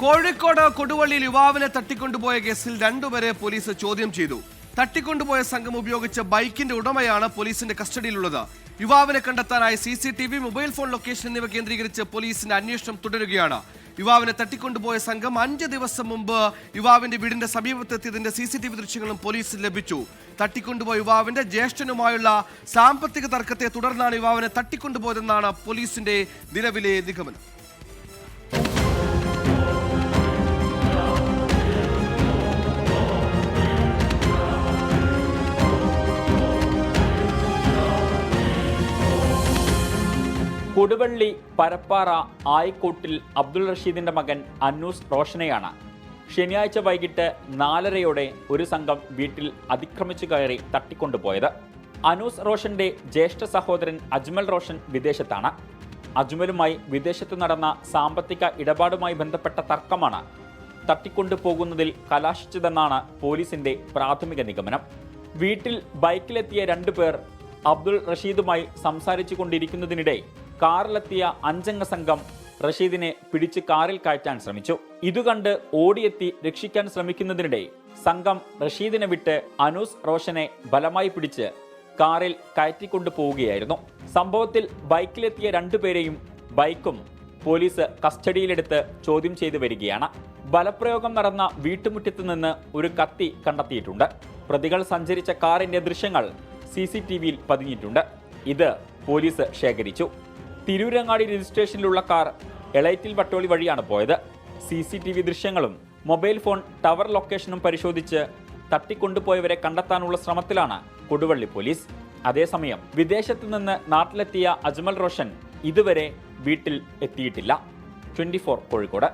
കോഴിക്കോട് കൊടുവള്ളിയിൽ യുവാവിനെ തട്ടിക്കൊണ്ടുപോയ കേസിൽ രണ്ടുപേരെ പോലീസ് ചോദ്യം ചെയ്തു. തട്ടിക്കൊണ്ടുപോയ സംഘം ഉപയോഗിച്ച ബൈക്കിന്റെ ഉടമയാണ് പോലീസിന്റെ കസ്റ്റഡിയിലുള്ളത്. യുവാവിനെ കണ്ടെത്താനായി C C T V mobile phone location എന്നിവ കേന്ദ്രീകരിച്ച് പോലീസിന്റെ അന്വേഷണം തുടരുകയാണ്. യുവാവിനെ തട്ടിക്കൊണ്ടുപോയ സംഘം അഞ്ച് ദിവസം മുമ്പ് യുവാവിന്റെ വീടിന്റെ സമീപത്തെത്തിയതിന്റെ സി സി ടി വി ദൃശ്യങ്ങളും പോലീസിന് ലഭിച്ചു. തട്ടിക്കൊണ്ടുപോയ യുവാവിന്റെ ജ്യേഷ്ഠനുമായുള്ള സാമ്പത്തിക തർക്കത്തെ തുടർന്നാണ് യുവാവിനെ തട്ടിക്കൊണ്ടുപോയതെന്നാണ് പോലീസിന്റെ നിലവിലെ നിഗമനം. കൊടുവള്ളി പരപ്പാറ ആയിക്കോട്ടിൽ അബ്ദുൾ റഷീദിന്റെ മകൻ അന്നൂസ് റോഷനെയാണ്. ശനിയാഴ്ച വൈകിട്ട് നാലരയോടെ ഒരു സംഘം വീട്ടിൽ അതിക്രമിച്ചു കയറി തട്ടിക്കൊണ്ടുപോയത്. അനൂസ് റോഷന്റെ ജ്യേഷ്ഠ സഹോദരൻ അജ്മൽ റോഷൻ വിദേശത്താണ്. അജ്മലുമായി വിദേശത്ത് നടന്ന സാമ്പത്തിക ഇടപാടുമായി ബന്ധപ്പെട്ട തർക്കമാണ് തട്ടിക്കൊണ്ടുപോകുന്നതിൽ കലാശിച്ചതെന്നാണ് പോലീസിന്റെ പ്രാഥമിക നിഗമനം. വീട്ടിൽ ബൈക്കിലെത്തിയ രണ്ടുപേർ അബ്ദുൾ റഷീദുമായി സംസാരിച്ചു കൊണ്ടിരിക്കുന്നതിനിടെ കാറിലെത്തിയ അഞ്ചംഗ സംഘം റഷീദിനെ പിടിച്ച് കാറിൽ കയറ്റാൻ ശ്രമിച്ചു. ഇതുകണ്ട് ഓടിയെത്തി രക്ഷിക്കാൻ ശ്രമിക്കുന്നതിനിടെ സംഘം റഷീദിനെ വിട്ട് അനൂസ് റോഷനെ ബലമായി പിടിച്ച് കാറിൽ കയറ്റിക്കൊണ്ടു പോവുകയായിരുന്നു. സംഭവത്തിൽ ബൈക്കിലെത്തിയ രണ്ടുപേരെയും ബൈക്കും പോലീസ് കസ്റ്റഡിയിലെടുത്ത് ചോദ്യം ചെയ്തു വരികയാണ്. ബലപ്രയോഗം നടന്ന വീട്ടുമുറ്റത്ത് നിന്ന് ഒരു കത്തി കണ്ടെത്തിയിട്ടുണ്ട്. പ്രതികൾ സഞ്ചരിച്ച കാറിന്റെ ദൃശ്യങ്ങൾ സി സി ടി വിയിൽ പതിഞ്ഞിട്ടുണ്ട്. ഇത് പോലീസ് ശേഖരിച്ചു. തിരൂരങ്ങാടി രജിസ്ട്രേഷനിലുള്ള കാർ എളൈറ്റിൽ വട്ടോളി വഴിയാണ് പോയത്. സി സി ടി വി ദൃശ്യങ്ങളും മൊബൈൽ ഫോൺ ടവർ ലൊക്കേഷനും പരിശോധിച്ച് തട്ടിക്കൊണ്ടുപോയവരെ കണ്ടെത്താനുള്ള ശ്രമത്തിലാണ് കൊടുവള്ളി പോലീസ്. അതേസമയം വിദേശത്ത് നിന്ന് നാട്ടിലെത്തിയ അജ്മൽ റോഷൻ ഇതുവരെ വീട്ടിൽ എത്തിയിട്ടില്ല. ട്വന്റി കോഴിക്കോട്.